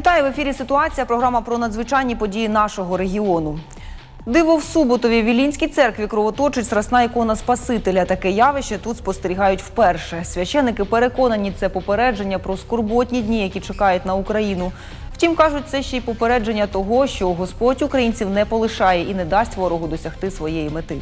Вітаю в ефірі. Ситуація. Програма про надзвичайні події нашого регіону. Диво в Суботові в Вілінській церкві кровоточить страсна ікона Спасителя. Таке явище тут спостерігають вперше. Священники переконані, це попередження про скорботні дні, які чекають на Україну. Втім, кажуть, це ще й попередження того, що Господь українців не полишає і не дасть ворогу досягти своєї мети.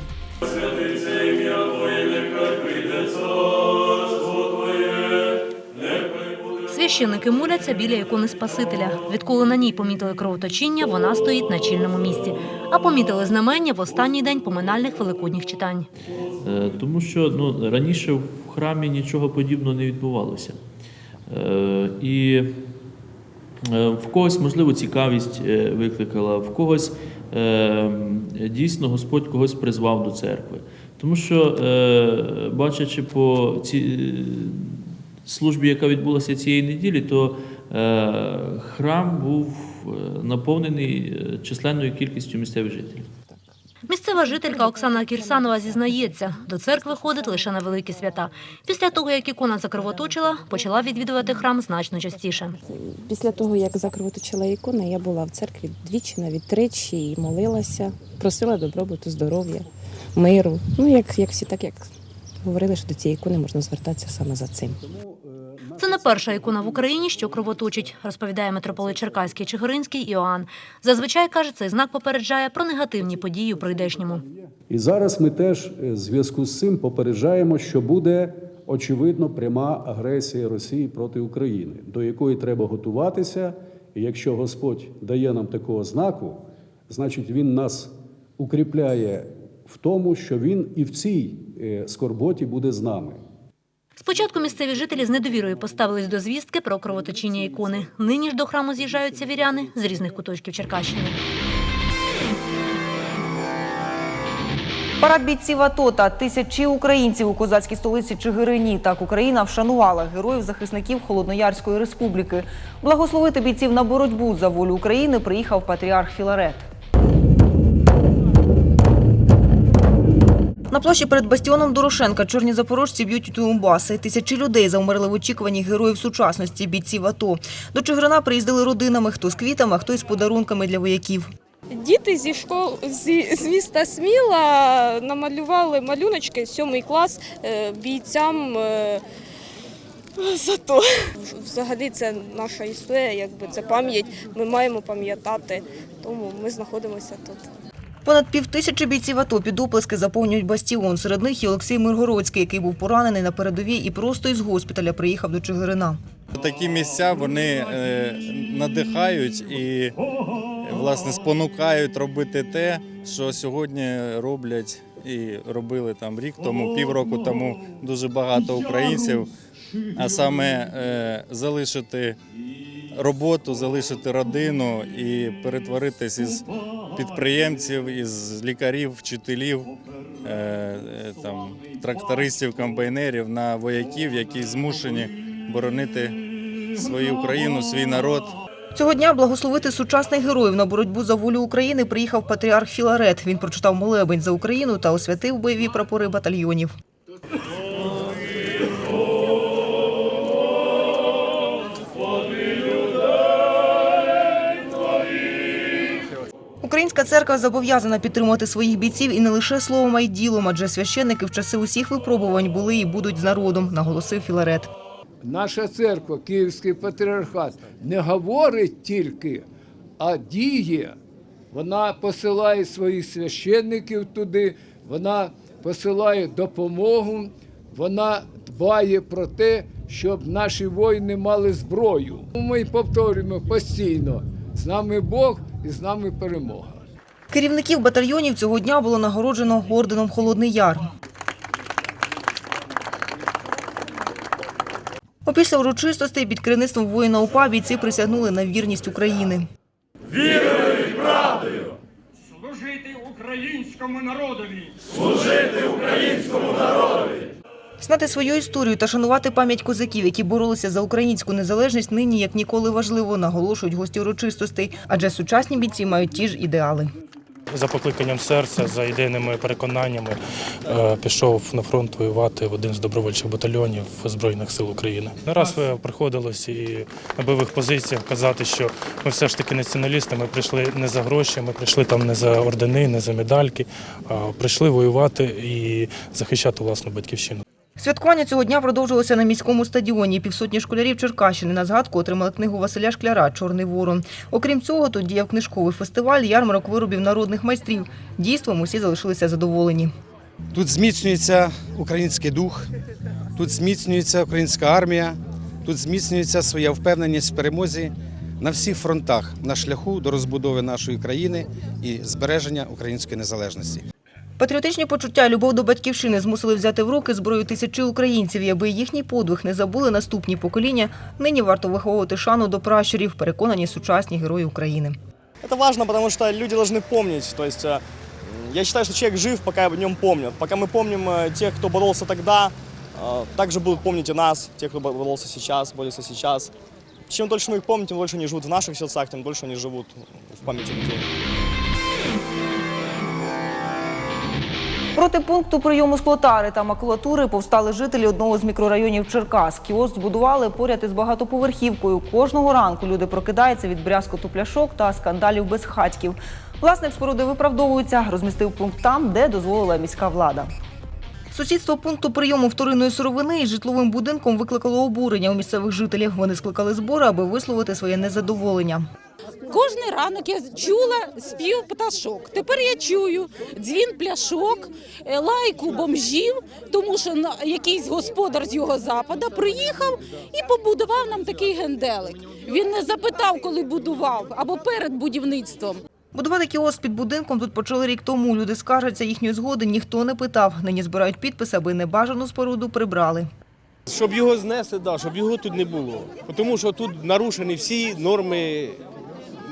Священники моляться біля ікони Спасителя. Відколи на ній помітили кровоточіння, вона стоїть на чільному місці. А помітили знамення в останній день поминальних великодніх читань. Е, Тому що ну, раніше в храмі нічого подібного не відбувалося. Е, І е, в когось, можливо, цікавість викликала, в когось дійсно Господь когось призвав до церкви. Тому що, бачачи по цій е, службі, яка відбулася цієї неділі, то е, храм був е, наповнений е, численною кількістю місцевих жителів. Місцева жителька Оксана Кірсанова зізнається, до церкви ходить лише на великі свята. Після того, як ікона закривоточила, почала відвідувати храм значно частіше. Після того, як закровоточила ікона, я була в церкві двічі, навіть тричі, і молилася, просила добробуту, здоров'я, миру. Ну, як, як всі так, як говорили, що до цієї ікони можна звертатися саме за цим. Це не перша ікона в Україні, що кровоточить, розповідає митрополит Черкаський Чигиринський Іоанн. Зазвичай каже, цей знак попереджає про негативні події у прийдешньому. І зараз ми теж е, в зв'язку з цим попереджаємо, що буде очевидно пряма агресія Росії проти України, до якої треба готуватися. І якщо Господь дає нам такого знаку, значить Він нас укріпляє в тому, що Він і в цій е, скорботі буде з нами. Спочатку місцеві жителі з недовірою поставились до звістки про кровоточіння ікони. Нині ж до храму з'їжджаються віряни з різних куточків Черкащини. Парад бійців АТО та тисячі українців у козацькій столиці Чигирині. Так Україна вшанувала героїв-захисників Холодноярської республіки. Благословити бійців на боротьбу за волю України приїхав патріарх Філарет. На площі перед бастіоном Дорошенка чорні запорожці б'ють у Тумбаси. Тисячі людей завмерли в очікуванні героїв сучасності бійців АТО. До Чигирина приїздили родинами, хто з квітами, а хто із подарунками для вояків. Діти зі школ зі з міста Сміла намалювали малюночки сьомий клас е, бійцям. е, За то взагалі це наша історія, якби це пам'ять. Ми маємо пам'ятати, тому ми знаходимося тут. Понад півтисячі бійців АТО під оплески заповнюють бастіон. Серед них і Олексій Миргородський, який був поранений на передовій і просто із госпіталя приїхав до Чигирина. Такі місця вони е, надихають і власне спонукають робити те, що сьогодні роблять і робили там рік тому, півроку тому дуже багато українців. А саме е, залишити роботу, залишити родину і перетворитись із підприємців, із лікарів, вчителів, е, е, там, трактористів, комбайнерів на вояків, які змушені боронити свою Україну, свій народ. Цього дня благословити сучасних героїв на боротьбу за волю України приїхав патріарх Філарет. Він прочитав молебень за Україну та освятив бойові прапори батальйонів. Українська церква зобов'язана підтримувати своїх бійців і не лише словом, а й ділом, адже священники в часи усіх випробувань були і будуть з народом, наголосив Філарет. Наша церква, Київський патріархат, не говорить тільки, а діє. Вона посилає своїх священників туди, вона посилає допомогу, вона дбає про те, щоб наші воїни мали зброю. Ми повторюємо постійно: з нами Бог і з нами перемога. Керівників батальйонів цього дня було нагороджено орденом Холодний Яр. Опісля урочистостей під керівництвом воїна УПА бійці присягнули на вірність України. служити українському народові. Знати свою історію та шанувати пам'ять козаків, які боролися за українську незалежність, нині як ніколи важливо, наголошують гості урочистостей, адже сучасні бійці мають ті ж ідеали. За покликанням серця, за ідейними переконаннями е, пішов на фронт воювати в один з добровольчих батальйонів Збройних сил України. Не раз приходилось і на бойових позиціях казати, що ми все ж таки націоналісти. Ми прийшли не за гроші, ми прийшли там не за ордени, не за медальки, а прийшли воювати і захищати власну батьківщину. Святкування цього дня продовжилося на міському стадіоні. Півсотні школярів Черкащини на згадку отримали книгу Василя Шкляра Чорний ворон. Окрім цього, тут діяв книжковий фестиваль, ярмарок виробів народних майстрів. Дійством усі залишилися задоволені. Тут зміцнюється український дух, тут зміцнюється українська армія, тут зміцнюється своя впевненість в перемозі на всіх фронтах на шляху до розбудови нашої країни і збереження української незалежності. Патріотичні почуття і любов до батьківщини змусили взяти в руки зброю тисячі українців. І аби їхній подвиг не забули наступні покоління, нині варто виховувати шану до пращурів, переконані сучасні герої України. Это важно, потому что люди должны помнить. То есть э, я считаю, что человек жив, пока о нем помнят. Пока мы помним э, тех, кто боролся тогда, э, также будут помнить и нас, тех, кто боролся сейчас, борется сейчас. Чем дольше мы их помним, тем дольше они живут в наших сердцах, тем дольше они живут в памяти людей. Проти пункту прийому склотари та макулатури повстали жителі одного з мікрорайонів Черкас. Кіоск збудували поряд із багатоповерхівкою. Кожного ранку люди прокидаються від брязкоту пляшок та скандалів безхатьків. Власник споруди виправдовується, розмістив пункт там, де дозволила міська влада. Сусідство пункту прийому вторинної сировини із житловим будинком викликало обурення у місцевих жителів. Вони скликали збори, аби висловити своє незадоволення. Кожний ранок я чула спів пташок. Тепер я чую дзвін пляшок, е, лайку бомжів, тому що на- якийсь господар з його запада приїхав і побудував нам такий генделик. Він не запитав, коли будував або перед будівництвом. Будувати кіоск під будинком тут почали рік тому. Люди скаржаться, їхньої згоди ніхто не питав. Нині збирають підписи, аби небажану споруду прибрали. Щоб його знесли, да, щоб його тут не було. Тому що тут нарушені всі норми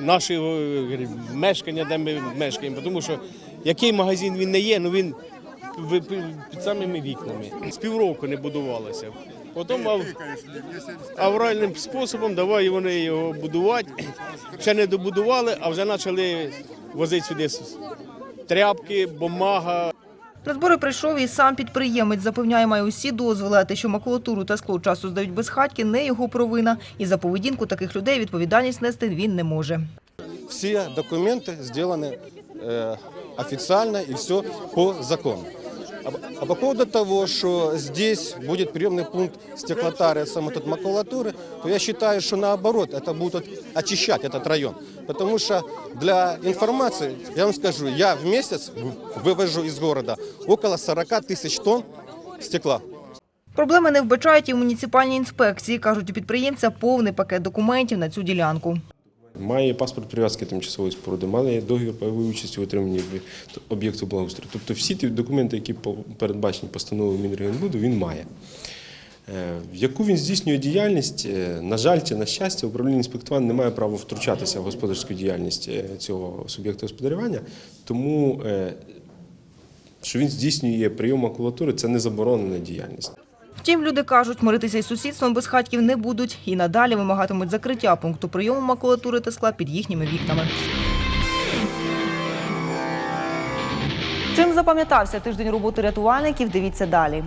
нашого е, мешкання, де ми мешкаємо. Тому що який магазин він не є, ну він під самими вікнами. З півроку не будувалося. Потім ав- авральним способом давай вони його будувати. Ще не добудували, а вже почали возити сюди тряпки, бумага. На збори прийшов і сам підприємець. Запевняє, має усі дозволи, а те, що макулатуру та скло часу здають без хатки, не його провина. І за поведінку таких людей відповідальність нести він не може. Всі документи зроблені е, офіційно і все по закону. А, а по поводу того, что здесь будет приемный пункт стеклотары, самой тут макулатуры, то я считаю, что наоборот, это будет очищать этот район. Потому что для информации, я вам скажу, я в месяц в- вывожу из города около 40 тысяч тонн стекла. Проблеми не вбачають і в муніципальній інспекції. Кажуть, у підприємця повний пакет документів на цю ділянку. Має паспорт прив'язки тимчасової споруди, має договір пайової участі в отриманні об'єкту благоустрою. Тобто всі ті документи, які передбачені постановою Мінрегенбуду, він має. Е, В яку він здійснює діяльність, е, на жаль чи на щастя, управління інспектувань не має права втручатися в господарську діяльність е, цього суб'єкту господарювання, тому е, що він здійснює прийом макулатури, це не заборонена діяльність. Втім, люди кажуть, миритися із сусідством без хатків не будуть і надалі вимагатимуть закриття пункту прийому макулатури та скла під їхніми вікнами. Чим запам'ятався тиждень роботи рятувальників, дивіться далі.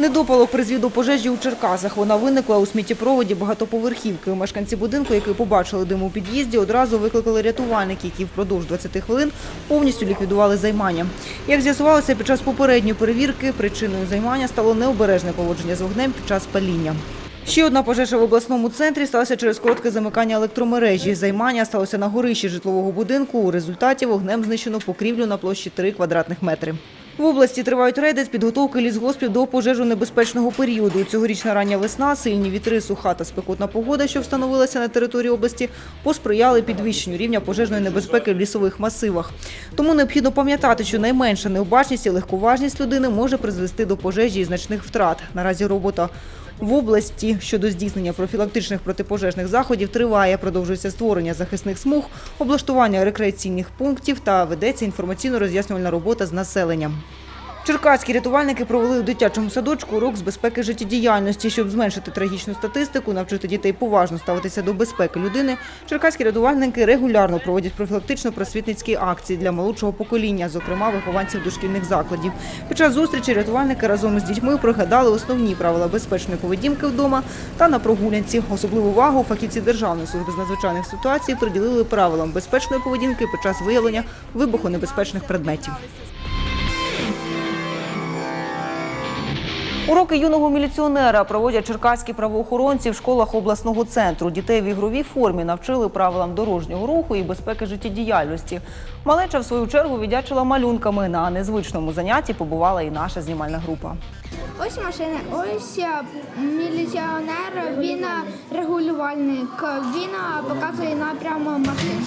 Недопалок призвів пожежі у Черкасах. Вона виникла у сміттєпроводі багатоповерхівки. Мешканці будинку, які побачили дим у під'їзді, одразу викликали рятувальників, які впродовж 20 хвилин повністю ліквідували займання. Як з'ясувалося під час попередньої перевірки, причиною займання стало необережне поводження з вогнем під час паління. Ще одна пожежа в обласному центрі сталася через коротке замикання електромережі. Займання сталося на горищі житлового будинку. У результаті вогнем знищено покрівлю на площі 3 квадратних метри. В області тривають рейди з підготовки лісгоспів до пожежонебезпечного періоду. Цьогорічна рання весна, сильні вітри, суха та спекотна погода, що встановилася на території області, посприяли підвищенню рівня пожежної небезпеки в лісових масивах. Тому необхідно пам'ятати, що найменша необачність і легковажність людини може призвести до пожежі і значних втрат. Наразі робота в області щодо здійснення профілактичних протипожежних заходів триває. Продовжується створення захисних смуг, облаштування рекреаційних пунктів та ведеться інформаційно-роз'яснювальна робота з населенням. Черкаські рятувальники провели у дитячому садочку урок з безпеки життєдіяльності, щоб зменшити трагічну статистику, навчити дітей поважно ставитися до безпеки людини. Черкаські рятувальники регулярно проводять профілактично-просвітницькі акції для молодшого покоління, зокрема вихованців дошкільних закладів. Під час зустрічі рятувальники разом із дітьми пригадали основні правила безпечної поведінки вдома та на прогулянці. Особливу увагу фахівці Державної служби з надзвичайних ситуацій приділили правилам безпечної поведінки під час виявлення вибухонебезпечних предметів. Уроки юного міліціонера проводять черкаські правоохоронці в школах обласного центру. Дітей в ігровій формі навчили правилам дорожнього руху і безпеки життєдіяльності. Малеча, в свою чергу, віддячила малюнками. На незвичному занятті побувала і наша знімальна група. Ось машина, ось е, міліціонер, він е, регулювальник, він е, показує напрям машин.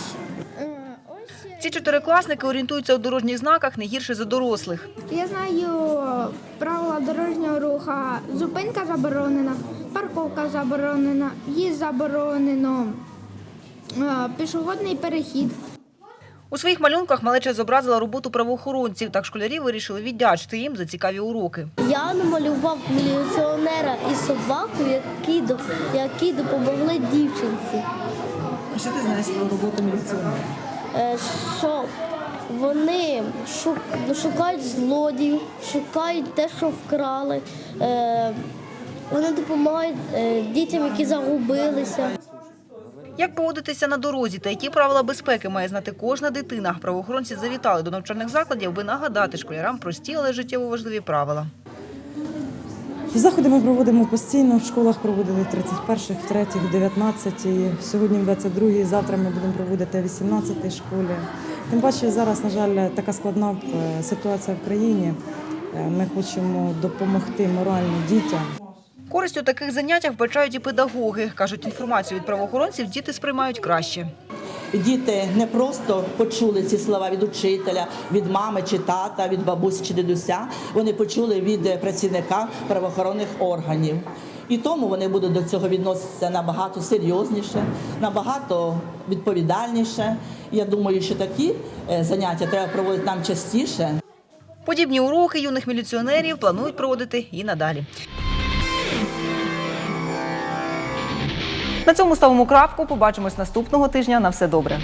Ці чотирикласники орієнтуються у дорожніх знаках не гірше за дорослих. Я знаю правила дорожнього руху. Зупинка заборонена, парковка заборонена, їзд заборонено, е, пішохідний перехід. У своїх малюнках малеча зобразила роботу правоохоронців. Так школярі вирішили віддячити їм за цікаві уроки. Я намалював міліціонера і собаку, які, які допомогли дівчинці. А що ти знаєш про роботу міліціонера? Е, Що вони шук- шукають злодіїв, шукають те, що вкрали. Е, Вони допомагають е, дітям, які загубилися. Як поводитися на дорозі та які правила безпеки має знати кожна дитина? Правоохоронці завітали до навчальних закладів, аби нагадати школярам прості, але життєво важливі правила. Заходи ми проводимо постійно. В школах проводили 31-х, 3-х, 19 Сьогодні в 22-й, завтра ми будемо проводити в 18-й школі. Тим паче зараз, на жаль, така складна е, ситуація в країні. Е, Ми хочемо допомогти морально дітям. Користь у таких заняттях вбачають і педагоги. Кажуть, інформацію від правоохоронців діти сприймають краще. Діти не просто почули ці слова від учителя, від мами чи тата, від бабусі чи дідуся. Вони почули від працівника правоохоронних органів. І тому вони будуть до цього відноситися набагато серйозніше, набагато відповідальніше. Я думаю, що такі е, заняття треба проводити нам частіше. Подібні уроки юних міліціонерів планують проводити і надалі. На цьому ставимо крапку. Побачимось наступного тижня. На все добре.